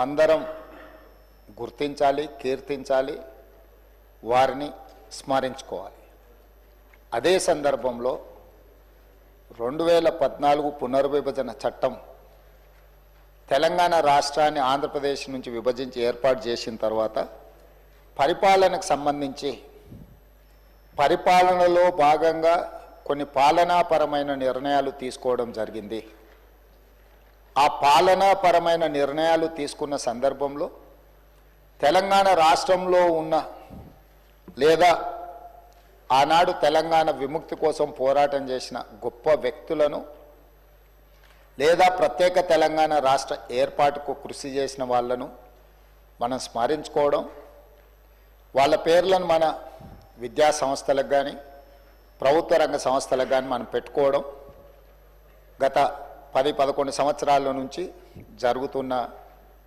మనమందరం గుర్తించాలి కీర్తించాలి వారిని స్మరించుకోవాలి. అదే సందర్భంలో రెండు వేల పద్నాలుగు పునర్విభజన చట్టం తెలంగాణ రాష్ట్రాన్ని ఆంధ్రప్రదేశ్ నుంచి విభజించి ఏర్పాటు చేసిన తర్వాత పరిపాలనకు సంబంధించి పరిపాలనలో భాగంగా కొన్ని పాలనాపరమైన నిర్ణయాలు తీసుకోవడం జరిగింది. ఆ పాలనాపరమైన నిర్ణయాలు తీసుకున్న సందర్భంలో తెలంగాణ రాష్ట్రంలో ఉన్న లేదా ఆనాడు తెలంగాణ విముక్తి కోసం పోరాటం చేసిన గొప్ప వ్యక్తులను లేదా ప్రత్యేక తెలంగాణ రాష్ట్ర ఏర్పాటుకు కృషి చేసిన వాళ్ళను మనం స్మరించుకోవడం వాళ్ళ పేర్లను మన విద్యా సంస్థలకు కానీ ప్రభుత్వ రంగ సంస్థలకు కానీ మనం పెట్టుకోవడం గత పది పదకొండు సంవత్సరాల నుంచి జరుగుతున్న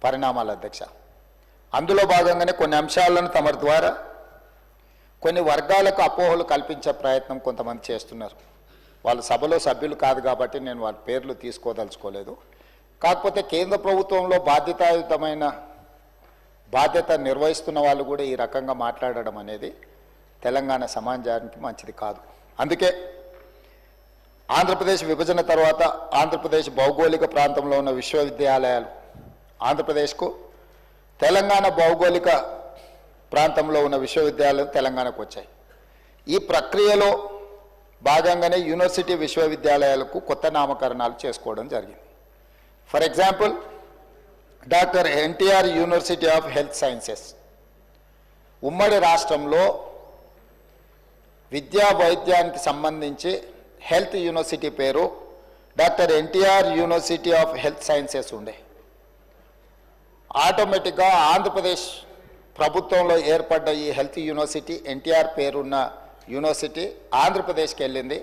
పరిణామాల అధ్యక్ష. అందులో భాగంగానే కొన్ని అంశాలను తమ ద్వారా కొన్ని వర్గాలకు అపోహలు కల్పించే ప్రయత్నం కొంతమంది చేస్తున్నారు. వాళ్ళ సభలో సభ్యులు కాదు కాబట్టి నేను వాళ్ళ పేర్లు తీసుకోదలుచుకోలేదు. కాకపోతే కేంద్ర ప్రభుత్వంలో బాధ్యతాయుతమైన బాధ్యత నిర్వహిస్తున్న వాళ్ళు కూడా ఈ రకంగా మాట్లాడడం అనేది తెలంగాణ సమాజానికి మంచిది కాదు. అందుకే ఆంధ్రప్రదేశ్ విభజన తర్వాత ఆంధ్రప్రదేశ్ భౌగోళిక ప్రాంతంలో ఉన్న విశ్వవిద్యాలయాలు ఆంధ్రప్రదేశ్కు తెలంగాణ భౌగోళిక ప్రాంతంలో ఉన్న విశ్వవిద్యాలయాలు తెలంగాణకు వచ్చాయి. ఈ ప్రక్రియలో భాగంగానే యూనివర్సిటీ విశ్వవిద్యాలయాలకు కొత్త నామకరణాలు చేసుకోవడం జరిగింది. For example doctor NTR university of health sciences. ఉమ్మడి రాష్ట్రంలో విద్యా వైద్యానికి సంబంధించి హెల్త్ యూనివర్సిటీ పేరు doctor NTR university of health sciences ఉండే. ఆటోమేటిక్గా ఆంధ్రప్రదేశ్ ప్రభుత్వంలో ఏర్పడ్డ ఈ హెల్త్ యూనివర్సిటీ ఎన్టీఆర్ పేరున్న యూనివర్సిటీ ఆంధ్రప్రదేశ్కి వెళ్ళింది.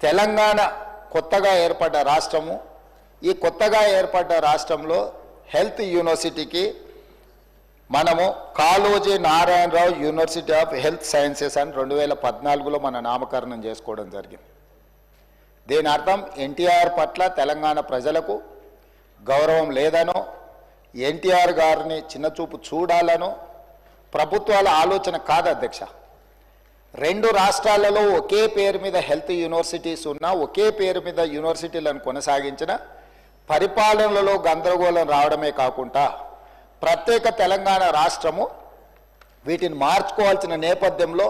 తెలంగాణ కొత్తగా ఏర్పడ్డ రాష్ట్రము. ఈ కొత్తగా ఏర్పడ్డ రాష్ట్రంలో హెల్త్ యూనివర్సిటీకి మనము Kaloji Narayana Rao university of health sciences అని రెండు వేల పద్నాలుగులో మన నామకరణం చేసుకోవడం జరిగింది. దీని అర్థం ఎన్టీఆర్ పట్ల తెలంగాణ ప్రజలకు గౌరవం లేదనో ఎన్టీఆర్ గారిని చిన్నచూపు చూడాలనో ప్రభుత్వాల ఆలోచన కాదు అధ్యక్ష. రెండు రాష్ట్రాలలో ఒకే పేరు మీద హెల్త్ యూనివర్సిటీస్ ఉన్నా ఒకే పేరు మీద యూనివర్సిటీలను కొనసాగించిన పరిపాలనలో గందరగోళం రావడమే కాకుండా ప్రత్యేక తెలంగాణ రాష్ట్రము వీటిని మార్చుకోవాల్సిన నేపథ్యంలో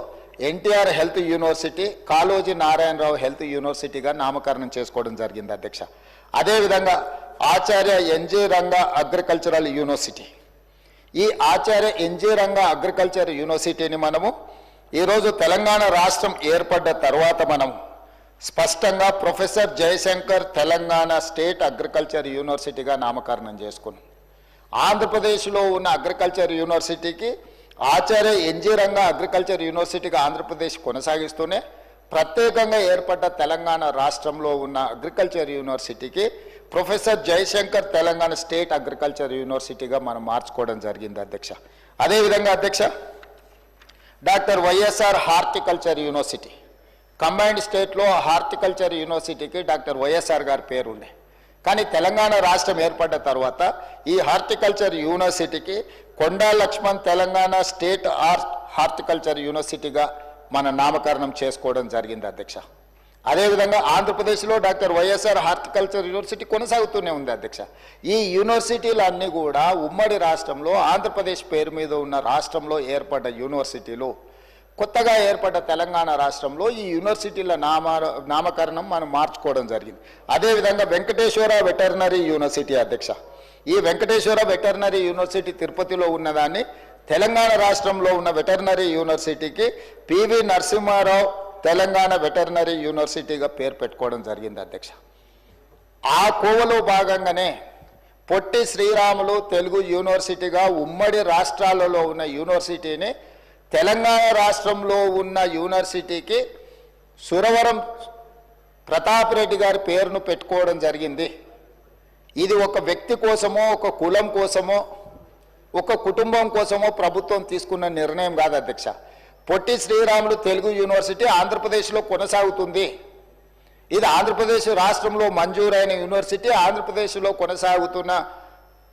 NTR health university Kaloji Narayana Rao health యూనివర్సిటీగా నామకరణం చేసుకోవడం జరిగింది అధ్యక్ష. అదేవిధంగా Acharya NG Ranga agricultural university. ఈ ఆచార్య ఎన్జి రంగ అగ్రికల్చర్ యూనివర్సిటీని మనము ఈరోజు తెలంగాణ రాష్ట్రం ఏర్పడ్డ తర్వాత మనం స్పష్టంగా professor Jayashankar Telangana state agriculture యూనివర్సిటీగా నామకరణం చేసుకున్నాం. ఆంధ్రప్రదేశ్లో ఉన్న అగ్రికల్చర్ యూనివర్సిటీకి ఆచార్య ఎన్జీ రంగ అగ్రికల్చర్ యూనివర్సిటీగా ఆంధ్రప్రదేశ్ కొనసాగిస్తూనే ప్రత్యేకంగా ఏర్పడ్డ తెలంగాణ రాష్ట్రంలో ఉన్న అగ్రికల్చర్ యూనివర్సిటీకి professor Jayashankar Telangana state agriculture యూనివర్సిటీగా మనం మార్చుకోవడం జరిగింది అధ్యక్ష. అదేవిధంగా అధ్యక్ష doctor YSR horticulture university combined స్టేట్లో హార్టికల్చర్ యూనివర్సిటీకి డాక్టర్ వైఎస్ఆర్ గారి పేరు ఉండే కానీ తెలంగాణ రాష్ట్రం ఏర్పడ్డ తర్వాత ఈ హార్టికల్చర్ యూనివర్సిటీకి Konda Laxman Telangana state art horticulture యూనివర్సిటీగా మన నామకరణం చేసుకోవడం జరిగింది అధ్యక్ష. అదేవిధంగా ఆంధ్రప్రదేశ్లో డాక్టర్ వైఎస్ఆర్ హార్టికల్చర్ యూనివర్సిటీ కొనసాగుతూనే ఉంది అధ్యక్ష. ఈ యూనివర్సిటీలన్నీ కూడా ఉమ్మడి రాష్ట్రంలో ఆంధ్రప్రదేశ్ పేరు మీద ఉన్న రాష్ట్రంలో ఏర్పడ్డ యూనివర్సిటీలు కొత్తగా ఏర్పడ్డ తెలంగాణ రాష్ట్రంలో ఈ యూనివర్సిటీల నామ నామకరణం మనం మార్చుకోవడం జరిగింది. అదేవిధంగా వెంకటేశ్వర వెటర్నరీ యూనివర్సిటీ అధ్యక్ష. ఈ వెంకటేశ్వర వెటర్నరీ యూనివర్సిటీ తిరుపతిలో ఉన్నదాన్ని తెలంగాణ రాష్ట్రంలో ఉన్న వెటర్నరీ యూనివర్సిటీకి పివి నరసింహారావు తెలంగాణ వెటర్నరీ యూనివర్సిటీగా పేరు పెట్టుకోవడం జరిగింది అధ్యక్ష. ఆ కోవలో భాగంగానే పొట్టి శ్రీరాములు తెలుగు యూనివర్సిటీగా ఉమ్మడి రాష్ట్రాలలో ఉన్న యూనివర్సిటీని తెలంగాణ రాష్ట్రంలో ఉన్న యూనివర్సిటీకి సురవరం ప్రతాప్ రెడ్డి గారి పేరును పెట్టుకోవడం జరిగింది. ఇది ఒక వ్యక్తి కోసమో ఒక కులం కోసమో ఒక కుటుంబం కోసమో ప్రభుత్వం తీసుకున్న నిర్ణయం కాదు అధ్యక్ష. పొట్టి శ్రీరాములు తెలుగు యూనివర్సిటీ ఆంధ్రప్రదేశ్లో కొనసాగుతుంది. ఇది ఆంధ్రప్రదేశ్ రాష్ట్రంలో మంజూరైన యూనివర్సిటీ ఆంధ్రప్రదేశ్లో కొనసాగుతున్న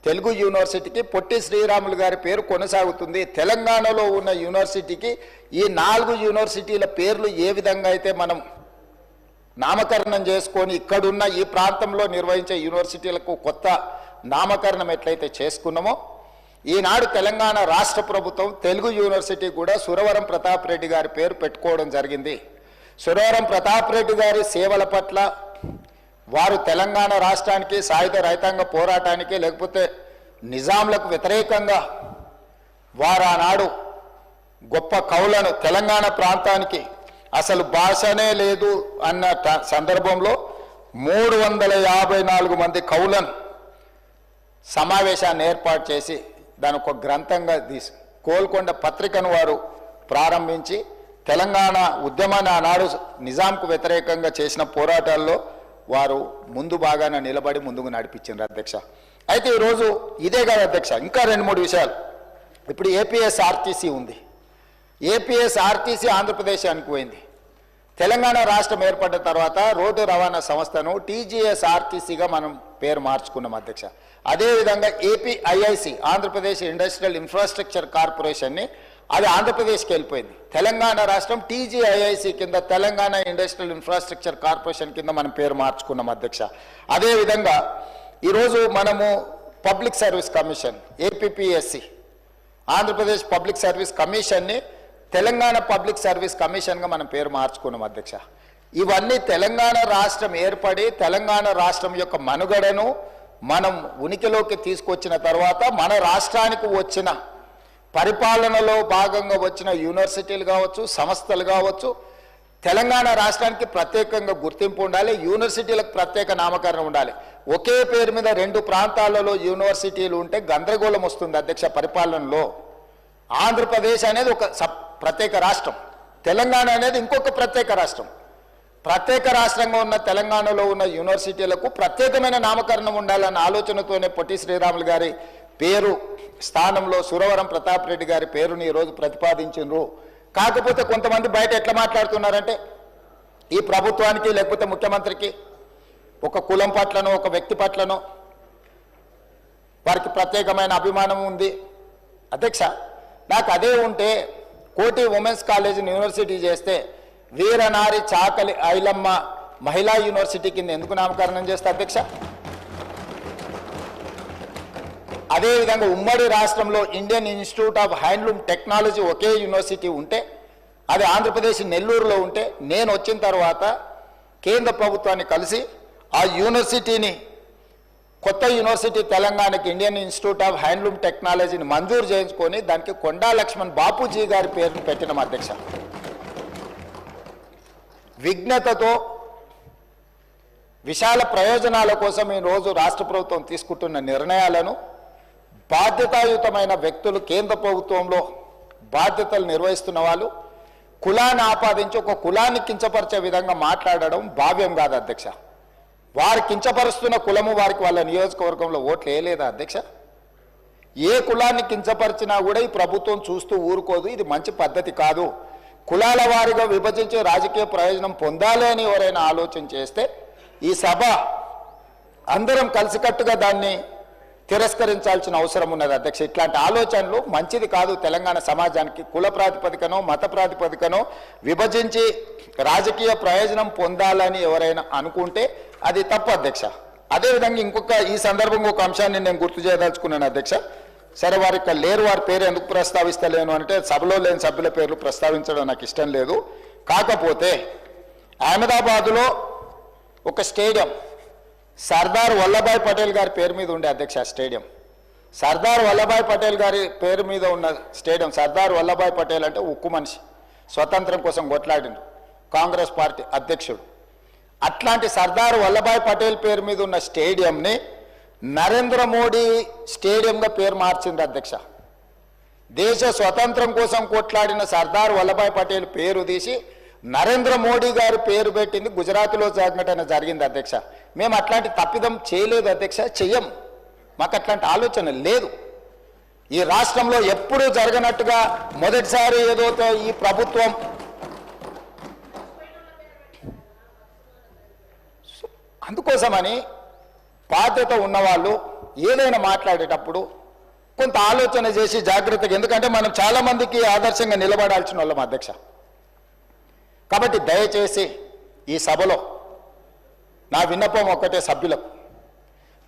తెలుగు యూనివర్సిటీకి పొట్టి శ్రీరాములు గారి పేరు కొనసాగుతుంది. తెలంగాణలో ఉన్న యూనివర్సిటీకి ఈ నాలుగు యూనివర్సిటీల పేర్లు ఏ విధంగా అయితే మనం నామకరణం చేసుకొని ఇక్కడున్న ఈ ప్రాంతంలో నిర్వహించే యూనివర్సిటీలకు కొత్త నామకరణం ఎట్లయితే చేసుకున్నామో ఈనాడు తెలంగాణ రాష్ట్ర ప్రభుత్వం తెలుగు యూనివర్సిటీ కూడా సురవరం ప్రతాప్ రెడ్డి గారి పేరు పెట్టుకోవడం జరిగింది. సురవరం ప్రతాప్ రెడ్డి గారి సేవల పట్ల వారు తెలంగాణ రాష్ట్రానికి సాయుధ రైతాంగ పోరాటానికి లేకపోతే నిజాంలకు వ్యతిరేకంగా వారు ఆనాడు గొప్ప కవులను తెలంగాణ ప్రాంతానికి అసలు భాషనే లేదు అన్న సందర్భంలో మూడు వందల యాభై నాలుగు మంది కవులను సమావేశాన్ని ఏర్పాటు చేసి దాని ఒక గ్రంథంగా తీసి కోల్కొండ పత్రికను వారు ప్రారంభించి తెలంగాణ ఉద్యమాన్ని ఆనాడు నిజాంకు వ్యతిరేకంగా చేసిన పోరాటాల్లో వారు ముందు బాగానే నిలబడి ముందుకు నడిపించారు అధ్యక్ష. అయితే ఈరోజు ఇదే కాదు అధ్యక్ష ఇంకా రెండు మూడు విషయాలు. ఇప్పుడు ఏపీఎస్ఆర్టీసీ ఉంది. ఏపీఎస్ ఆర్టీసీ ఆంధ్రప్రదేశానికి పోయింది. తెలంగాణ రాష్ట్రం ఏర్పడ్డ తర్వాత రోడ్డు రవాణా సంస్థను టీజీఎస్ ఆర్టీసీగా మనం పేరు మార్చుకున్నాం అధ్యక్ష. అదేవిధంగా ఏపీఐఐసి ఆంధ్రప్రదేశ్ ఇండస్ట్రియల్ ఇన్ఫ్రాస్ట్రక్చర్ కార్పొరేషన్ని అది ఆంధ్రప్రదేశ్కి వెళ్ళిపోయింది. తెలంగాణ రాష్ట్రం టీజీఐఐసి కింద తెలంగాణ ఇండస్ట్రియల్ ఇన్ఫ్రాస్ట్రక్చర్ కార్పొరేషన్ కింద మనం పేరు మార్చుకున్నాం అధ్యక్ష. అదేవిధంగా ఈరోజు మనము public service commission APPSC Andhra Pradesh public service కమిషన్ని Telangana public service కమిషన్గా మనం పేరు మార్చుకున్నాం అధ్యక్ష. ఇవన్నీ తెలంగాణ రాష్ట్రం ఏర్పడి తెలంగాణ రాష్ట్రం యొక్క మనుగడను మనం ఉనికిలోకి తీసుకొచ్చిన తర్వాత మన రాష్ట్రానికి వచ్చిన పరిపాలనలో భాగంగా వచ్చిన యూనివర్సిటీలు కావచ్చు సంస్థలు కావచ్చు తెలంగాణ రాష్ట్రానికి ప్రత్యేకంగా గుర్తింపు ఉండాలి యూనివర్సిటీలకు ప్రత్యేక నామకరణం ఉండాలి. ఒకే పేరు మీద రెండు ప్రాంతాలలో యూనివర్సిటీలు ఉంటే గందరగోళం వస్తుంది అధ్యక్ష పరిపాలనలో. ఆంధ్రప్రదేశ్ అనేది ఒక సప్ ప్రత్యేక రాష్ట్రం. తెలంగాణ అనేది ఇంకొక ప్రత్యేక రాష్ట్రం. ప్రత్యేక రాష్ట్రంగా ఉన్న తెలంగాణలో ఉన్న యూనివర్సిటీలకు ప్రత్యేకమైన నామకరణం ఉండాలన్న ఆలోచనతోనే పొట్టి శ్రీరాములు గారి పేరు స్థానంలో సురవరం ప్రతాప్ రెడ్డి గారి పేరుని ఈరోజు ప్రతిపాదించిండ్రు. కాకపోతే కొంతమంది బయట ఎట్లా మాట్లాడుతున్నారంటే ఈ ప్రభుత్వానికి లేకపోతే ముఖ్యమంత్రికి ఒక కులం పట్లనో ఒక వ్యక్తి పట్లనో వారికి ప్రత్యేకమైన అభిమానం ఉంది. అధ్యక్ష నాకు అదే ఉంటే కోటి ఉమెన్స్ కాలేజ్ యూనివర్సిటీ చేస్తే వీరనారి చాకలి ఐలమ్మ మహిళా యూనివర్సిటీ కింద ఎందుకు నామకరణం చేస్తే అధ్యక్ష? అదేవిధంగా ఉమ్మడి రాష్ట్రంలో Indian institute of handloom technology okay university ఉంటే అది ఆంధ్రప్రదేశ్ నెల్లూరులో ఉంటే నేను వచ్చిన తర్వాత కేంద్ర ప్రభుత్వాన్ని కలిసి ఆ యూనివర్సిటీని కొత్త యూనివర్సిటీ తెలంగాణకి ఇండియన్ ఇన్స్టిట్యూట్ ఆఫ్ హ్యాండ్లూమ్ టెక్నాలజీని మంజూరు చేయించుకొని దానికి కొండా లక్ష్మణ్ బాపూజీ గారి పేరును పెట్టినాం అధ్యక్ష. విఘ్నతతో విశాల ప్రయోజనాల కోసం ఈ రోజు రాష్ట్ర ప్రభుత్వం తీసుకుంటున్న నిర్ణయాలను బాధ్యతాయుతమైన వ్యక్తులు కేంద్ర ప్రభుత్వంలో బాధ్యతలు నిర్వహిస్తున్న వాళ్ళు కులాన్ని ఆపాదించి ఒక కులాన్ని కించపరిచే విధంగా మాట్లాడడం భావ్యం కాదు అధ్యక్ష. వారు కించపరుస్తున్న కులము వారికి వాళ్ళ నియోజకవర్గంలో ఓట్లు వేయలేదా అధ్యక్ష? ఏ కులాన్ని కించపరిచినా కూడా ఈ ప్రభుత్వం చూస్తూ ఊరుకోదు. ఇది మంచి పద్ధతి కాదు. కులాల వారిగా విభజించే రాజకీయ ప్రయోజనం పొందాలి అని ఎవరైనా ఆలోచన చేస్తే ఈ సభ అందరం కలిసికట్టుగా దాన్ని తిరస్కరించాల్సిన అవసరం ఉన్నది. అధ్యక్ష ఇట్లాంటి ఆలోచనలు మంచిది కాదు. తెలంగాణ సమాజానికి కుల ప్రాతిపదికనో మత ప్రాతిపదికనో విభజించి రాజకీయ ప్రయోజనం పొందాలని ఎవరైనా అనుకుంటే అది తప్పు అధ్యక్ష. అదేవిధంగా ఇంకొక ఈ సందర్భంగా ఒక అంశాన్ని నేను గుర్తు చేయదలుచుకున్నాను అధ్యక్ష. సరే వారి యొక్క లేరు. వారి పేరు ఎందుకు ప్రస్తావిస్తలేను అంటే సభలో లేని సభ్యుల పేర్లు ప్రస్తావించడం నాకు ఇష్టం లేదు. కాకపోతే అహ్మదాబాదులో ఒక స్టేడియం సర్దార్ వల్లభాయ్ పటేల్ గారి పేరు మీద ఉండే అధ్యక్ష స్టేడియం. సర్దార్ వల్లభాయ్ పటేల్ గారి పేరు మీద ఉన్న స్టేడియం సర్దార్ వల్లభాయ్ పటేల్ అంటే ఉక్కు మనిషి. స్వతంత్రం కోసం కొట్లాడిండు. కాంగ్రెస్ పార్టీ అధ్యక్షుడు. అట్లాంటి సర్దార్ వల్లభాయ్ పటేల్ పేరు మీద ఉన్న స్టేడియంని నరేంద్ర మోడీ స్టేడియంగా పేరు మార్చింది అధ్యక్ష. దేశ స్వతంత్రం కోసం కొట్లాడిన సర్దార్ వల్లభాయ్ పటేల్ పేరు తీసి నరేంద్ర మోడీ గారు పేరు పెట్టింది గుజరాత్లో జరిగినట్టు జరిగింది అధ్యక్ష. మేము అట్లాంటి తప్పిదం చేయలేదు అధ్యక్ష చెయ్యం. మాకు అట్లాంటి ఆలోచన లేదు. ఈ రాష్ట్రంలో ఎప్పుడూ జరగనట్టుగా మొదటిసారి ఏదో ఈ ప్రభుత్వం అందుకోసమని బాధ్యత ఉన్నవాళ్ళు ఏదైనా మాట్లాడేటప్పుడు కొంత ఆలోచన చేసి జాగ్రత్తగా ఎందుకంటే మనం చాలామందికి ఆదర్శంగా నిలబడాల్సిన వాళ్ళం అధ్యక్ష. కాబట్టి దయచేసి ఈ సభలో నా విన్నపం ఒక్కటే సభ్యులకు.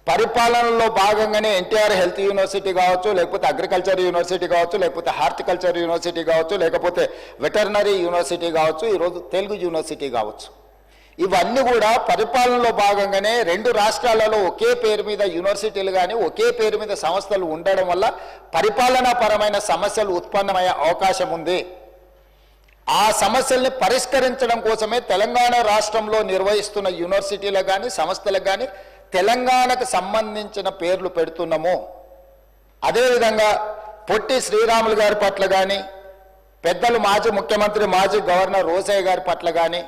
పరిపాలనలో భాగంగానే ఎన్టీఆర్ హెల్త్ యూనివర్సిటీ కావచ్చు లేకపోతే అగ్రికల్చర్ యూనివర్సిటీ కావచ్చు లేకపోతే హార్టికల్చర్ యూనివర్సిటీ కావచ్చు లేకపోతే వెటర్నరీ యూనివర్సిటీ కావచ్చు ఈరోజు తెలుగు యూనివర్సిటీ కావచ్చు. ఇవన్నీ కూడా పరిపాలనలో భాగంగానే రెండు రాష్ట్రాలలో ఒకే పేరు మీద యూనివర్సిటీలు కానీ ఒకే పేరు మీద సంస్థలు ఉండడం వల్ల పరిపాలనాపరమైన సమస్యలు ఉత్పన్నమయ్యే అవకాశం ఉంది. ఆ సమస్యల్ని పరిష్కరించడం కోసమే తెలంగాణ రాష్ట్రంలో నిర్వహిస్తున్న యూనివర్సిటీలకు కానీ సంస్థలకు కానీ తెలంగాణకు సంబంధించిన పేర్లు పెడుతున్నాము. అదేవిధంగా పొట్టి శ్రీరాములు గారి పట్ల కానీ పెద్దలు మాజీ ముఖ్యమంత్రి మాజీ గవర్నర్ రోసయ్య గారి పట్ల కానీ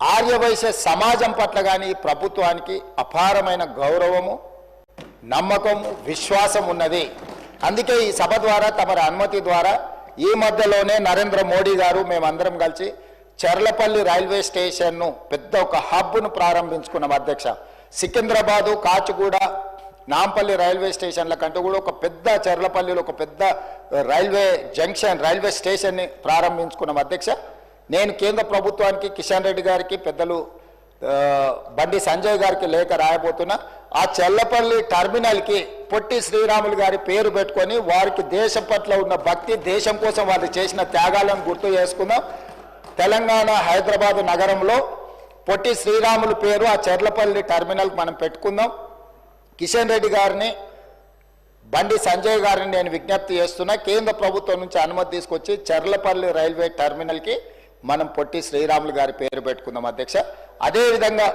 ఆర్యవైశ్య సమాజం పట్ల కానీ ప్రభుత్వానికి అపారమైన గౌరవము నమ్మకము విశ్వాసం ఉన్నది. అందుకే ఈ సభ ద్వారా తమరి అనుమతి ద్వారా ఈ మధ్యలోనే నరేంద్ర మోడీ గారు మేమందరం కలిసి చెర్లపల్లి రైల్వే స్టేషన్ను పెద్ద ఒక హబ్ను ప్రారంభించుకున్నాం అధ్యక్ష. సికింద్రాబాదు కాచిగూడ నాంపల్లి రైల్వే స్టేషన్ల కంటే కూడా ఒక పెద్ద చెర్లపల్లిలో ఒక పెద్ద రైల్వే జంక్షన్ రైల్వే స్టేషన్ని ప్రారంభించుకున్నాం అధ్యక్ష. నేను కేంద్ర ప్రభుత్వానికి కిషన్ రెడ్డి గారికి పెద్దలు బండి సంజయ్ గారికి లేఖ రాయబోతున్నా ఆ చెల్లపల్లి టర్మినల్కి పొట్టి శ్రీరాములు గారి పేరు పెట్టుకొని వారికి దేశం పట్ల ఉన్న భక్తి దేశం కోసం వారు చేసిన త్యాగాలను గుర్తు చేసుకుందాం. తెలంగాణ హైదరాబాద్ నగరంలో పొట్టి శ్రీరాములు పేరు ఆ చెర్లపల్లి టర్మినల్కి మనం పెట్టుకుందాం. కిషన్ రెడ్డి గారిని బండి సంజయ్ గారిని నేను విజ్ఞప్తి చేస్తున్నా. కేంద్ర ప్రభుత్వం నుంచి అనుమతి తీసుకొచ్చి చెర్లపల్లి రైల్వే టర్మినల్కి మనం పొట్టి శ్రీరాములు గారి పేరు పెట్టుకుందాం అధ్యక్ష. అదేవిధంగా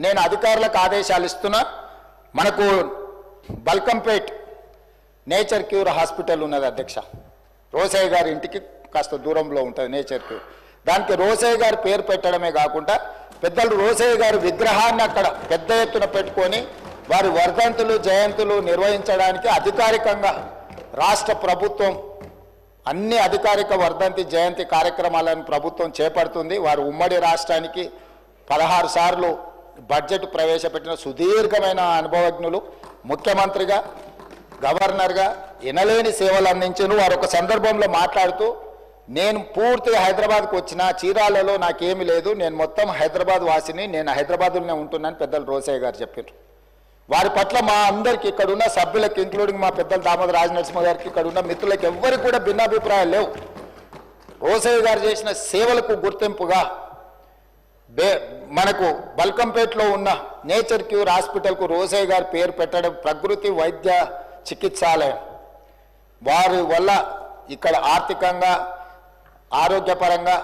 నేను అధికారులకు ఆదేశాలు ఇస్తున్నా. మనకు బల్కంపేట్ నేచర్ క్యూర్ హాస్పిటల్ ఉన్నది అధ్యక్ష. రోసయ్య గారి ఇంటికి కాస్త దూరంలో ఉంటుంది నేచర్ క్యూర్. దానికి రోసయ్య గారి పేరు పెట్టడమే కాకుండా పెద్దలు రోసయ్య గారి విగ్రహాన్ని అక్కడ పెద్ద ఎత్తున పెట్టుకొని వారి వర్ధంతులు జయంతులు నిర్వహించడానికి అధికారికంగా రాష్ట్ర ప్రభుత్వం అన్ని అధికారిక వర్ధంతి జయంతి కార్యక్రమాలను ప్రభుత్వం చేపడుతుంది. వారు ఉమ్మడి రాష్ట్రానికి పదహారు సార్లు బడ్జెట్ ప్రవేశపెట్టిన సుదీర్ఘమైన అనుభవజ్ఞులు ముఖ్యమంత్రిగా గవర్నర్గా ఎనలేని సేవలు అందించను. వారు ఒక సందర్భంలో మాట్లాడుతూ నేను పూర్తిగా హైదరాబాద్కు వచ్చిన చీరాలలో నాకేమి లేదు. నేను మొత్తం హైదరాబాద్ వాసిని నేను హైదరాబాద్లోనే ఉంటున్నాను. పెద్దలు రోసయ్య గారు చెప్పారు. వారి పట్ల మా అందరికి ఇక్కడున్న సభ్యులకు ఇంక్లూడింగ్ మా పెద్దలు దామోదర రాజనరసింహ గారికి ఇక్కడ ఉన్న మిత్రులకి ఎవ్వరికి కూడా భిన్నాభిప్రాయాలు లేవు. రోసయ్య గారు చేసిన సేవలకు గుర్తింపుగా బే మనకు బల్కంపేటలో ఉన్న నేచర్ క్యూర్ హాస్పిటల్కు రోసయ్య గారి పేరు పెట్టడం ప్రకృతి వైద్య చికిత్సాలయం. వారి వల్ల ఇక్కడ ఆర్థికంగా ఆరోగ్యపరంగా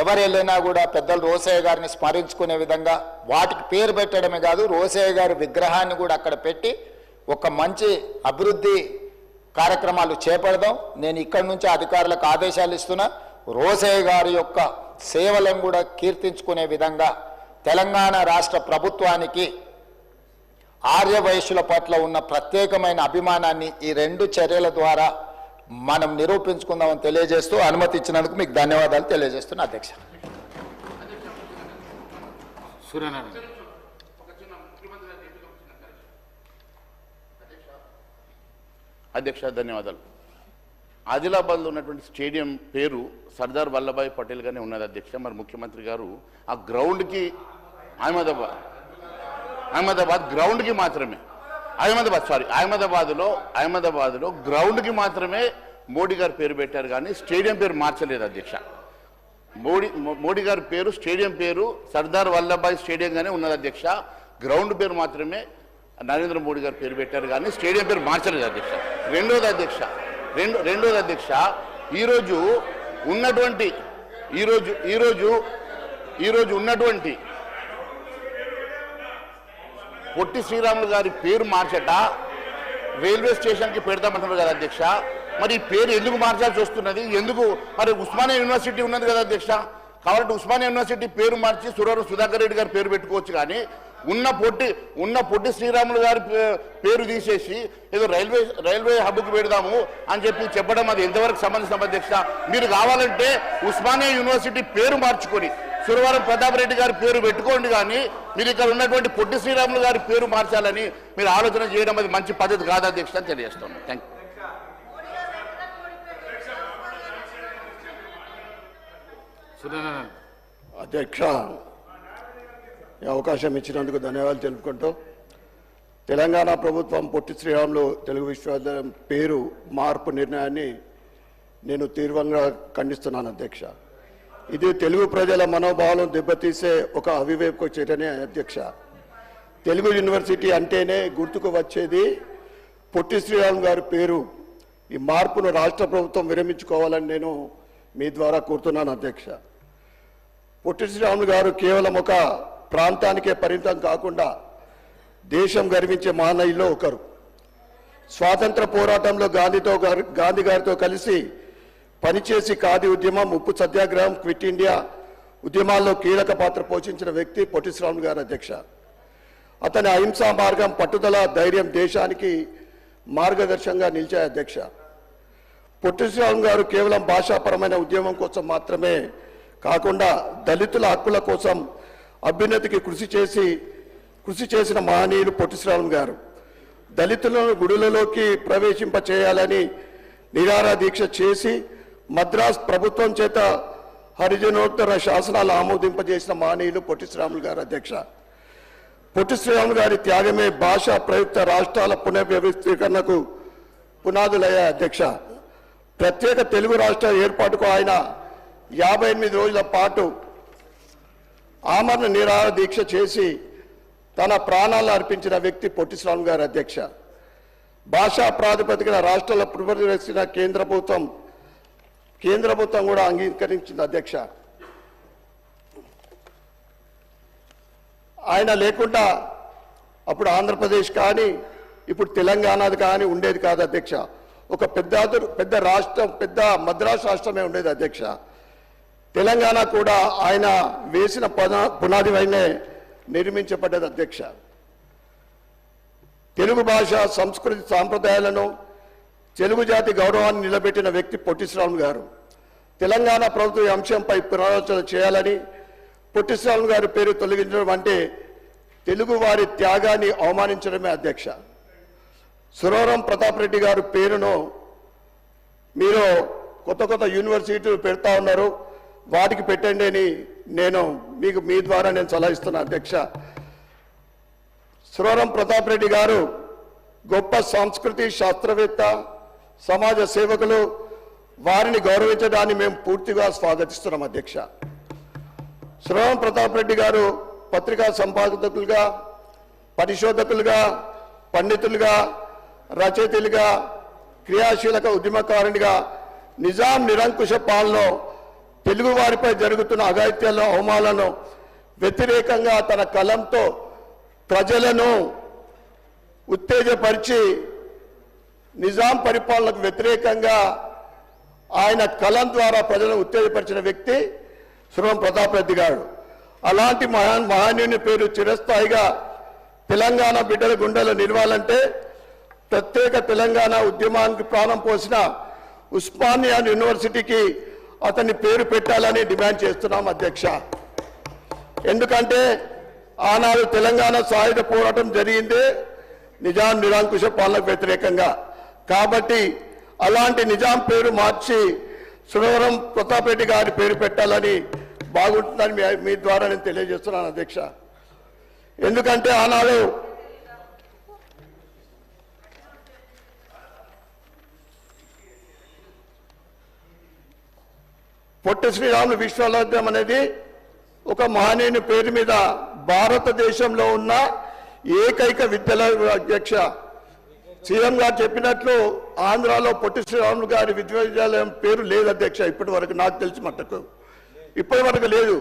ఎవరు వెళ్ళినా కూడా పెద్దలు రోసయ్య గారిని స్మరించుకునే విధంగా వాటికి పేరు పెట్టడమే కాదు రోసయ్య గారి విగ్రహాన్ని కూడా అక్కడ పెట్టి ఒక మంచి అభివృద్ధి కార్యక్రమాలు చేపడదాం. నేను ఇక్కడి నుంచి అధికారులకు ఆదేశాలు ఇస్తున్నా. రోసయ్య గారి యొక్క సేవలను కూడా కీర్తించుకునే విధంగా తెలంగాణ రాష్ట్ర ప్రభుత్వానికి ఆర్య వయస్సుల పట్ల ఉన్న ప్రత్యేకమైన అభిమానాన్ని ఈ రెండు చర్యల ద్వారా మనం నిరూపించుకుందామని తెలియజేస్తూ అనుమతి ఇచ్చినందుకు మీకు ధన్యవాదాలు తెలియజేస్తున్నా అధ్యక్ష. సూర్యనారాయణ. అధ్యక్ష ధన్యవాదాలు. ఆదిలాబాద్లో ఉన్నటువంటి స్టేడియం పేరు సర్దార్ వల్లభాయ్ పటేల్గానే ఉన్నది అధ్యక్ష. మరి ముఖ్యమంత్రి గారు ఆ గ్రౌండ్కి అహ్మదాబాద్ అహ్మదాబాద్ గ్రౌండ్కి మాత్రమే. అహ్మదాబాద్ సారీ అహ్మదాబాద్లో అహ్మదాబాద్లో గ్రౌండ్కి మాత్రమే మోడీ గారు పేరు పెట్టారు కానీ స్టేడియం పేరు మార్చలేదు అధ్యక్ష. మోడీ మోడీ గారి పేరు స్టేడియం పేరు సర్దార్ వల్లభాయ్ స్టేడియంగానే ఉన్నది అధ్యక్ష. గ్రౌండ్ పేరు మాత్రమే నరేంద్ర మోడీ గారు పేరు పెట్టారు కానీ స్టేడియం పేరు మార్చలేదు అధ్యక్ష. రెండోది అధ్యక్ష రెండు రెండోది అధ్యక్ష ఈరోజు ఉన్నటువంటి ఈరోజు ఈరోజు ఈరోజు ఉన్నటువంటి పొట్టి శ్రీరాములు గారి పేరు మార్చట రైల్వే స్టేషన్కి పెడతామంటున్నారు కదా అధ్యక్ష. మరి ఈ పేరు ఎందుకు మార్చాల్సి వస్తున్నది? ఎందుకు? మరి ఉస్మానియా యూనివర్సిటీ ఉన్నది కదా అధ్యక్ష. కాబట్టి ఉస్మానియా యూనివర్సిటీ పేరు మార్చి సురవరం సుధాకర్ రెడ్డి గారి పేరు పెట్టుకోవచ్చు కానీ ఉన్న పొట్టి ఉన్న పొట్టి శ్రీరాములు గారి పే- పేరు తీసేసి ఏదో రైల్వే రైల్వే హబ్కు పెడదాము అని చెప్పి చెప్పడం అది ఎంతవరకు సంబంధించిన అధ్యక్ష? మీరు కావాలంటే ఉస్మానియా యూనివర్సిటీ పేరు మార్చుకొని సురవరం ప్రతాప్ రెడ్డి గారి పేరు పెట్టుకోండి కానీ మీరు ఇక్కడ ఉన్నటువంటి పొట్టి శ్రీరాములు గారి పేరు మార్చాలని మీరు ఆలోచన చేయడం అది మంచి పద్ధతి కాదు అధ్యక్ష అని తెలియజేస్తాను థ్యాంక్ యూ అధ్యక్ష ఈ అవకాశం ఇచ్చినందుకు ధన్యవాదాలు తెలుపుకుంటూ తెలంగాణ ప్రభుత్వం పొట్టి శ్రీరాములు తెలుగు విశ్వవిద్యాలయం పేరు మార్పు నిర్ణయాన్ని నేను తీవ్రంగా ఖండిస్తున్నాను అధ్యక్ష. ఇది తెలుగు ప్రజల మనోభావాలను దెబ్బతీసే ఒక అవివేక చర్యనే అధ్యక్ష. తెలుగు యూనివర్సిటీ అంటేనే గుర్తుకు వచ్చేది పొట్టి శ్రీరామ్ గారి పేరు. ఈ మార్పును రాష్ట్ర ప్రభుత్వం విరమించుకోవాలని నేను మీ ద్వారా కోరుతున్నాను అధ్యక్ష. పొట్టి శ్రీరాములు గారు కేవలం ఒక ప్రాంతానికే పరిమితం కాకుండా దేశం గర్వించే మహానయుల్లో ఒకరు. స్వాతంత్ర పోరాటంలో గాంధీతో గారు గాంధీ గారితో కలిసి పనిచేసి ఖాదీ ఉద్యమం ఉప్పు సత్యాగ్రహం క్విట్ ఇండియా ఉద్యమాల్లో కీలక పాత్ర పోషించిన వ్యక్తి పొట్టి గారి గారు అధ్యక్ష. అతని అహింసా మార్గం పట్టుదల ధైర్యం దేశానికి మార్గదర్శకంగా నిలిచాయి అధ్యక్ష. పొట్టి గారు కేవలం భాషాపరమైన ఉద్యమం కోసం మాత్రమే కాకుండా దళితుల హక్కుల కోసం అభ్యున్నతికి కృషి చేసి కృషి చేసిన మహనీయులు పొట్టి గారు. దళితులను గుడులలోకి ప్రవేశింప చేయాలని నిరారా దీక్ష చేసి మద్రాస్ ప్రభుత్వం చేత హరిజనోత్తర శాసనాలు ఆమోదింపజేసిన మహనీయులు పొట్టి శ్రీరాములు గారు అధ్యక్ష. పొట్టి శ్రీరాములు గారి త్యాగమే భాష ప్రయుక్త రాష్ట్రాల పునర్వ్యవస్థీకరణకు పునాదులయ్యే అధ్యక్ష. ప్రత్యేక తెలుగు రాష్ట్ర ఏర్పాటుకు ఆయన యాభై ఎనిమిది రోజుల పాటు ఆమరణ నిరాహార దీక్ష చేసి తన ప్రాణాలు అర్పించిన వ్యక్తి పొట్టిస్వామి గారి అధ్యక్ష. భాషా ప్రాతిపదికన రాష్ట్రాల పునర్వ్యవస్థిన కేంద్ర ప్రభుత్వం కేంద్ర ప్రభుత్వం కూడా అంగీకరించింది అధ్యక్ష. ఆయన లేకుండా అప్పుడు ఆంధ్రప్రదేశ్ కానీ ఇప్పుడు తెలంగాణది కానీ ఉండేది కాదు అధ్యక్ష. ఒక పెద్ద పెద్ద రాష్ట్రం పెద్ద మద్రాసు రాష్ట్రమే ఉండేది అధ్యక్ష. తెలంగాణ కూడా ఆయన వేసిన పునాది వైనే నిర్మించబడ్డది అధ్యక్ష. తెలుగు భాష సంస్కృతి సాంప్రదాయాలను తెలుగు జాతి గౌరవాన్ని నిలబెట్టిన వ్యక్తి పొట్టి గారు. తెలంగాణ ప్రభుత్వం ఈ అంశంపై పునరాలోచన చేయాలని పొట్టిశ్రాములు గారి పేరు తొలగించడం అంటే తెలుగు వారి త్యాగాన్ని అవమానించడమే అధ్యక్ష. సురవరం ప్రతాప్ రెడ్డి గారి పేరును మీరు కొత్త కొత్త యూనివర్సిటీలు పెడతా ఉన్నారు. వాటికి పెట్టండి అని నేను మీకు మీ ద్వారా నేను సలహా ఇస్తున్నా అధ్యక్ష. సురవరం ప్రతాప్ రెడ్డి గారు గొప్ప సంస్కృతి శాస్త్రవేత్త సమాజ సేవకులు వారిని గౌరవించడాన్ని మేము పూర్తిగా స్వాగతిస్తున్నాం అధ్యక్ష. సురవరం ప్రతాప్ రెడ్డి గారు పత్రికా సంపాదకులుగా పరిశోధకులుగా పండితులుగా రచయితలుగా క్రియాశీలక ఉద్యమకారునిగా నిజాం నిరంకుశ పాలనలో తెలుగు వారిపై జరుగుతున్న అఘాయిత్యాలను అవమానాలను వ్యతిరేకంగా తన కలంతో ప్రజలను ఉత్తేజపరిచి నిజాం పరిపాలనకు వ్యతిరేకంగా ఆయన కలం ద్వారా ప్రజలను ఉత్తేజపరిచిన వ్యక్తి సురవం ప్రతాప్ రెడ్డి గారు. అలాంటి మహా మహానీయుని పేరు చిరస్థాయిగా తెలంగాణ బిడ్డల గుండెలో నిలవాలంటే ప్రత్యేక తెలంగాణ ఉద్యమానికి ప్రాణం పోసిన ఉస్మానియా యూనివర్సిటీకి అతన్ని పేరు పెట్టాలని డిమాండ్ చేస్తున్నాం అధ్యక్ష. ఎందుకంటే ఆనాడు తెలంగాణ సాయుధ పోరాటం జరిగిందే నిజాం నిరంకుశ పాలనకు వ్యతిరేకంగా. కాబట్టి అలాంటి నిజాం పేరు మార్చి సురవరం ప్రతాప్ రెడ్డి గారి పేరు పెట్టాలని బాగుంటుందని మీ- మీ ద్వారా నేను తెలియజేస్తున్నాను అధ్యక్ష. ఎందుకంటే ఆనాడు పొట్టి శ్రీరాములు విశ్వవిద్యాలయం అనేది ఒక మహనీయుని పేరు మీద భారతదేశంలో ఉన్న ఏకైక విద్యాలయ అధ్యక్ష. సీఎం గారు చెప్పినట్లు ఆంధ్రాలో పొట్టి శ్రీరాములు గారి విశ్వవిద్యాలయం పేరు లేదు అధ్యక్ష ఇప్పటి వరకు నాకు తెలిసి మట్టుకు ఇప్పటి వరకు లేదు.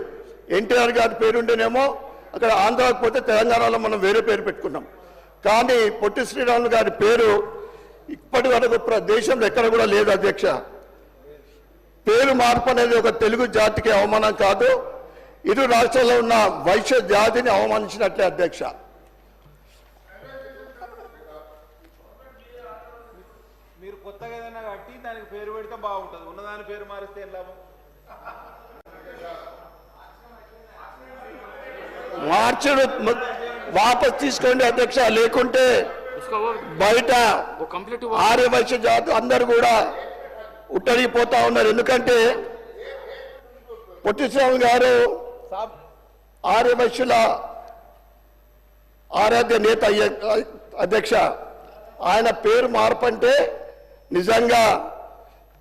ఎన్టీఆర్ గారి పేరు ఉండేనేమో అక్కడ ఆంధ్రాకి పోతే తెలంగాణలో మనం వేరే పేరు పెట్టుకున్నాం. కానీ పొట్టి శ్రీరాములు గారి పేరు ఇప్పటి వరకు దేశంలో ఎక్కడ కూడా లేదు అధ్యక్ష. పేరు మార్పు అనేది ఒక తెలుగు జాతికి అవమానం కాదు. ఇరు రాష్ట్రాల్లో ఉన్న వైశ్య జాతిని అవమానించినట్లే అధ్యక్ష. మీరు కొత్తగా ఏదైనా కట్టి దానికి పేరు పెడితే బాగుంటుంది. ఉన్నదాని పేరు మారిస్తే ఏం లాభం? మార్చడు వాపస్ తీసుకోండి అధ్యక్ష. లేకుంటే బయట ఆర్య వైశ్య జాతి అందరు కూడా ఉట్టడిపోతా ఉన్నారు. ఎందుకంటే పొట్టిస్వామి గారు ఆర్యవైశ్యుల ఆరాధ్య నేత అధ్యక్ష. ఆయన పేరు మార్పంటే నిజంగా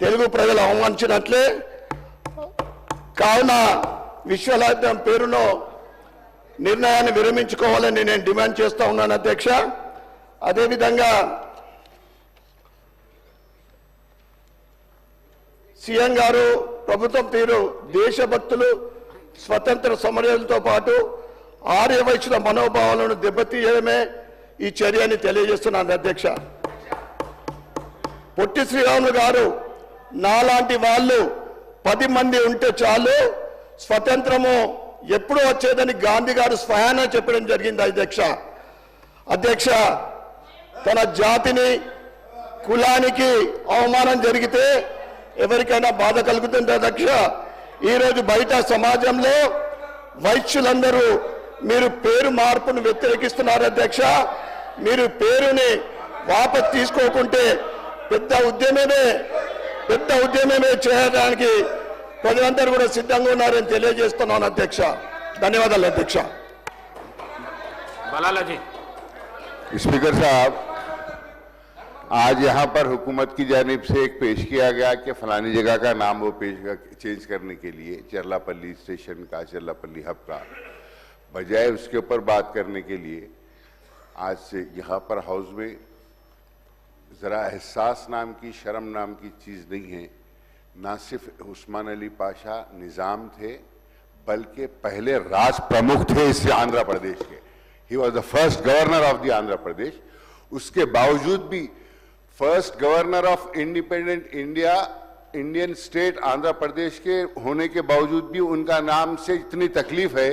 తెలుగు ప్రజలు అవమానించినట్లే. కావున విశ్వలాధ్యం పేరులో నిర్ణయాన్ని విరమించుకోవాలని నేను డిమాండ్ చేస్తా ఉన్నాను అధ్యక్ష. అదేవిధంగా సీఎం గారు ప్రభుత్వం తీరు దేశభక్తులు స్వతంత్ర సమరయులతో పాటు ఆర్య వైశ్యుల మనోభావాలను దెబ్బతీయడమే ఈ చర్యని తెలియజేస్తున్నాను అధ్యక్ష. పొట్టి శ్రీరాములు గారు నాలాంటి వాళ్ళు పది మంది ఉంటే చాలు స్వతంత్రము ఎప్పుడు వచ్చేదని గాంధీ గారు స్వయాన చెప్పడం జరిగింది అధ్యక్ష. అధ్యక్ష తన జాతిని కులానికి అవమానం జరిగితే ఎవరికైనా బాధ కలుగుతుందా దక్ష? ఈరోజు బయట సమాజంలో వైశ్యులందరూ మీరు పేరు మార్పును వ్యతిరేకిస్తున్నారు అధ్యక్ష మీరు పేరుని వాపస్ తీసుకోకుంటే పెద్ద ఉద్యమమే పెద్ద ఉద్యమమే చేయడానికి ప్రజలందరూ కూడా సిద్ధంగా ఉన్నారని తెలియజేస్తున్నాను అధ్యక్ష. ధన్యవాదాలు అధ్యక్ష. స్పీకర్ సాబ్ आज यहाँ पर हुकूमत की जानब से एक पेश किया गया कि फलानी जगह का नाम वो पेश चेंज करने के लिए चरलापल्ली स्टेशन का, चरलापल्ली हब का। बजाय उसके ऊपर बात करने के लिए, आज से यहाँ पर हाउस में ज़रा एहसास नाम की, शर्म नाम की चीज़ नहीं है। ना सिर्फ़ उस्मान अली पाशा निज़ाम थे, बल्कि पहले राज प्रमुख थे इस आंध्र प्रदेश के। He was the first governor of the Andhra Pradesh. उसके बावजूद भी first governor of independent India Indian state Andhra Pradesh के होने के बावजूद भी उनका नाम से इतनी तकलीफ है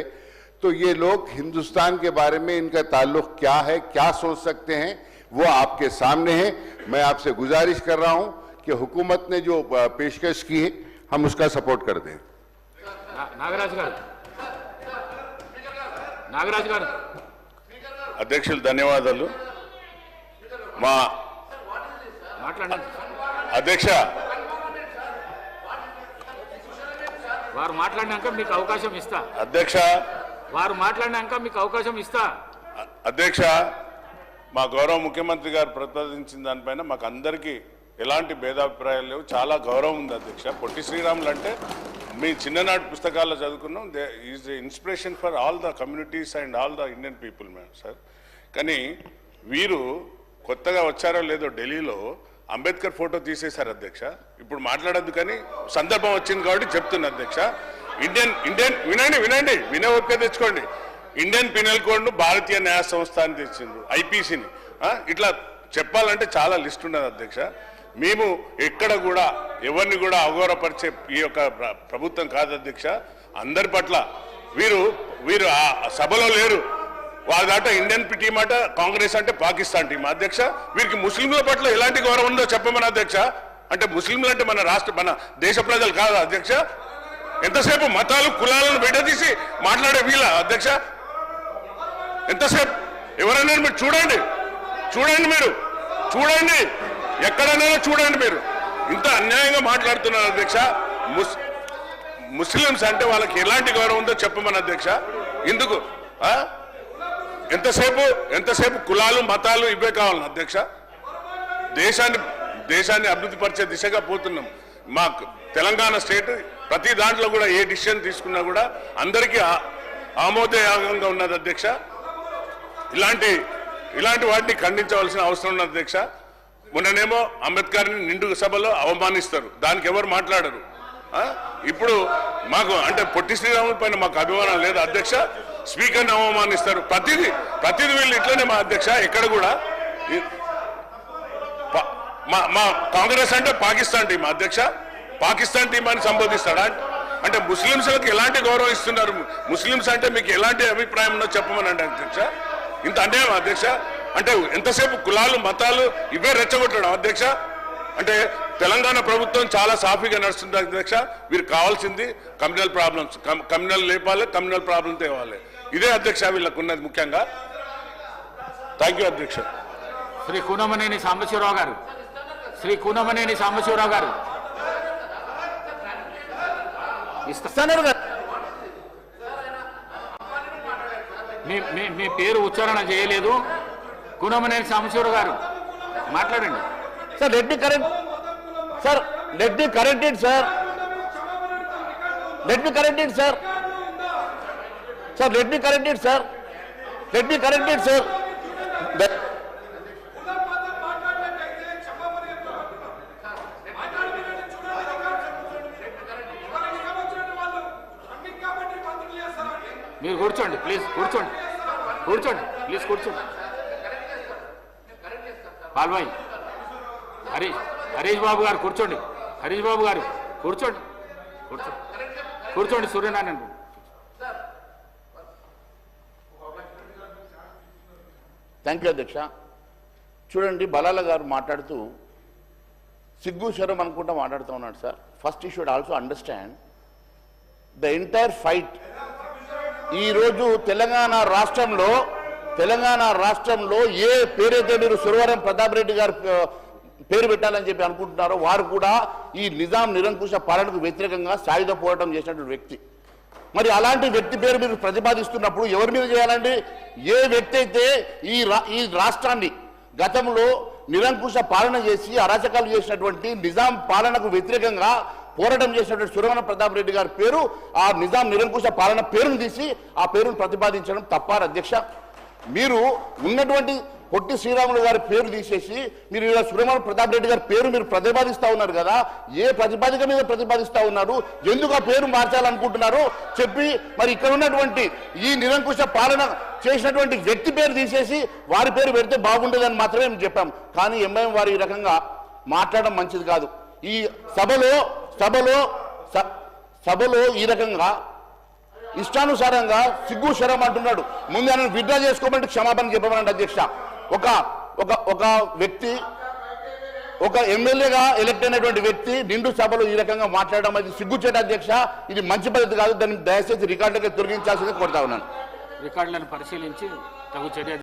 तो ये लोग हिंदुस्तान के बारे में इनका ताल्लुक क्या है क्या सोच सकते हैं वो आपके सामने है मैं आपसे गुजारिश कर रहा हूं कि हुकूमत ने जो अ, पेशकश की है हम उसका सपोर्ट कर दें నా- నాగరాజు గారు నాగరాజు గారు అధ్యక్షులు ధన్యవాదాలు మా మాట్లాడండి అధ్యక్ష. వారు మాట్లాడినాక మీకు అవకాశం ఇస్తా. అధ్యక్ష. వారు మాట్లాడినాక మీకు అవకాశం ఇస్తా. అధ్యక్ష మా గౌరవ ముఖ్యమంత్రి గారు ప్రతిపాదించిన దానిపైన మాకు అందరికీ ఎలాంటి భేదాభిప్రాయాలు లేవు. చాలా గౌరవం ఉంది అధ్యక్ష. పొట్టి శ్రీరాములు అంటే మీ చిన్ననాటి పుస్తకాల్లో చదువుకున్నాం. They is inspiration for all the communities and all the Indian people madam sir. కానీ వీరు కొత్తగా వచ్చారో లేదో ఢిల్లీలో అంబేద్కర్ ఫోటో తీసేశారు అధ్యక్ష. ఇప్పుడు మాట్లాడద్దు కానీ సందర్భం వచ్చింది కాబట్టి చెప్తున్నా అధ్యక్ష. ఇండియన్ ఇండియన్ వినండి వినండి వినే ఒక్క తెచ్చుకోండి. ఇండియన్ పినల్ కోడ్ భారతీయ న్యాయ సంస్థ అని తెచ్చిండ్రు ఐపీసీని. ఇట్లా చెప్పాలంటే చాలా లిస్ట్ ఉన్నది అధ్యక్ష. మేము ఎక్కడ కూడా ఎవరిని కూడా అఘోరపరిచే ఈ యొక్క ప్రభుత్వం కాదు అధ్యక్ష. అందరి పట్ల వీరు వీరు ఆ సభలో లేరు. వాళ్ళ దాంట్లో ఇండియన్ టీం అట కాంగ్రెస్ అంటే పాకిస్తాన్ టీం అధ్యక్ష వీరికి ముస్లింల పట్ల ఎలాంటి గౌరవం ఉందో చెప్పమని అధ్యక్ష? అంటే ముస్లింలు అంటే మన రాష్ట్ర మన దేశ ప్రజలు కాదు అధ్యక్ష? ఎంతసేపు మతాలు కులాలను విడదీసి మాట్లాడే వీళ్ళ అధ్యక్ష? ఎంతసేపు? ఎవరైనా మీరు చూడండి. చూడండి మీరు. చూడండి. ఎక్కడైనా చూడండి మీరు. ఇంత అన్యాయంగా మాట్లాడుతున్నారు అధ్యక్ష. ముస్ ముస్లిమ్స్ అంటే వాళ్ళకి ఎలాంటి గౌరవం ఉందో చెప్పమని అధ్యక్ష. ఎందుకు? ఆ? ఎంతసేపు ఎంతసేపు కులాలు మతాలు ఇవే కావాలి అధ్యక్ష? దేశాన్ని దేశాన్ని అభివృద్ధి పరిచే దిశగా పోతున్నాం. మా తెలంగాణ స్టేట్ ప్రతి దాంట్లో కూడా ఏ డిసిషన్ తీసుకున్నా కూడా అందరికీ ఆమోదయోగంగా ఉన్నది అధ్యక్ష. ఇలాంటి ఇలాంటి వాటిని ఖండించవలసిన అవసరం ఉన్నది అధ్యక్ష. మొన్ననేమో అంబేద్కర్ని నిండు సభలో అవమానిస్తారు. దానికి ఎవరు మాట్లాడరు? ఇప్పుడు మాకు అంటే పొట్టి శ్రీరాముల పైన మాకు అభిమానం లేదు అధ్యక్ష? స్పీకర్ని అవమానిస్తారు. ప్రతిదీ ప్రతిదీ వీళ్ళు ఇట్లనే మా అధ్యక్ష ఎక్కడ కూడా మా మా కాంగ్రెస్ అంటే పాకిస్తాన్ టీం అధ్యక్ష. పాకిస్తాన్ టీం అని సంబోధిస్తాడా? అంటే ముస్లింస్లకు ఎలాంటి గౌరవం ఇస్తున్నారు? ముస్లింస్ అంటే మీకు ఎలాంటి అభిప్రాయం ఉందో చెప్పమని అంటే అధ్యక్ష. ఇంత అన్యాయం అధ్యక్ష? అంటే ఎంతసేపు కులాలు మతాలు ఇవే రెచ్చగొట్టడం అధ్యక్ష? అంటే తెలంగాణ ప్రభుత్వం చాలా సాఫీగా నడుస్తుంది అధ్యక్ష. వీరు కావాల్సింది కమ్యూనల్ ప్రాబ్లమ్స్ కమ్యూనల్ లేపాలి కమ్యూనల్ ప్రాబ్లం తేవాలి. ఇదే అధ్యక్ష వీళ్ళకు ఉన్నది ముఖ్యంగా. థ్యాంక్ యూ అధ్యక్ష. శ్రీ కూనమనేని సాంబశివరావు గారు. శ్రీ కూనమనేని సాంబశివరావు గారు. ఇస్తా. ఇస్తాను మీ మీ మీ పేరు ఉచ్చారణ చేయలేదు. కూనమనేని సాంబశివరావు గారు మాట్లాడండి. Sir me correct sir correct it sir. Correct it sir. Sir let me correct it sir let me correct it sir మీరు కూర్చోండి ప్లీజ్ కూర్చోండి. కూర్చోండి ప్లీజ్ కూర్చోండి. పాల్వాయి హరీష్ హరీష్ బాబు గారు కూర్చోండి. హరీష్ బాబు గారు కూర్చోండి. కూర్చోండి కూర్చోండి సూర్యనారాయణ గారు. థ్యాంక్ యూ అధ్యక్ష. చూడండి బలాల గారు మాట్లాడుతూ సిగ్గు శరం అనుకుంటా మాట్లాడుతూ ఉన్నాడు sir. First he should also understand the entire fight ఈరోజు తెలంగాణ రాష్ట్రంలో తెలంగాణ రాష్ట్రంలో ఏ పేరైతే మీరు సురవరం ప్రతాప్ రెడ్డి గారు పేరు పెట్టాలని చెప్పి అనుకుంటున్నారో వారు కూడా ఈ నిజాం నిరంకుశ పాలనకు వ్యతిరేకంగా సాయుధ పోరాటం చేసినటువంటి వ్యక్తి. మరి అలాంటి వ్యక్తి పేరు మీరు ప్రతిపాదిస్తున్నప్పుడు ఎవరి మీద చేయాలండి? ఏ వ్యక్తి అయితే ఈ ఈ రాష్ట్రాన్ని గతంలో నిరంకుశ పాలన చేసి అరాచకాలు చేసినటువంటి నిజాం పాలనకు వ్యతిరేకంగా పోరాటం చేసినటువంటి సురవణ ప్రతాప్ రెడ్డి గారి పేరు ఆ నిజాం నిరంకుశ పాలన పేరును తీసి ఆ పేరును ప్రతిపాదించడం తప్పారు అధ్యక్ష. మీరు ఉన్నటువంటి పొట్టి శ్రీరాములు గారి పేరు తీసేసి మీరు ఇలా సురమణ ప్రతాప్ రెడ్డి గారి పేరు మీరు ప్రతిపాదిస్తా ఉన్నారు కదా? ఏ ప్రతిపాదిక మీద ప్రతిపాదిస్తా ఉన్నారు? ఎందుకు ఆ పేరు మార్చాలనుకుంటున్నారు? చెప్పి మరి ఇక్కడ ఉన్నటువంటి ఈ నిరంకుశ పాలన చేసినటువంటి వ్యక్తి పేరు తీసేసి వారి పేరు పెడితే బాగుండేదని మాత్రమే మేము చెప్పాం. కానీ ఎంఐఎం వారు ఈ రకంగా మాట్లాడడం మంచిది కాదు. ఈ సభలో సభలో స- సభలో ఈ రకంగా ఇష్టానుసారంగా సిగ్గు శరం అంటున్నాడు. ముందు ఆయన విడ్డా చేసుకోమంటే క్షమాపణ చెప్పమనండి అధ్యక్ష. ఒక ఒక ఒక వ్యక్తి ఒక ఎమ్మెల్యేగా ఎలక్ట్ అయినటువంటి వ్యక్తి నిండు సభలో ఈ రకంగా మాట్లాడడం అది సిగ్గుచేట అధ్యక్ష ఇది మంచి పద్ధతి కాదు దాన్ని దయచేసి రికార్డుగా తొలగించాల్సింది కోరుతా ఉన్నాను. రికార్డులను పరిశీలించి తగు చర్య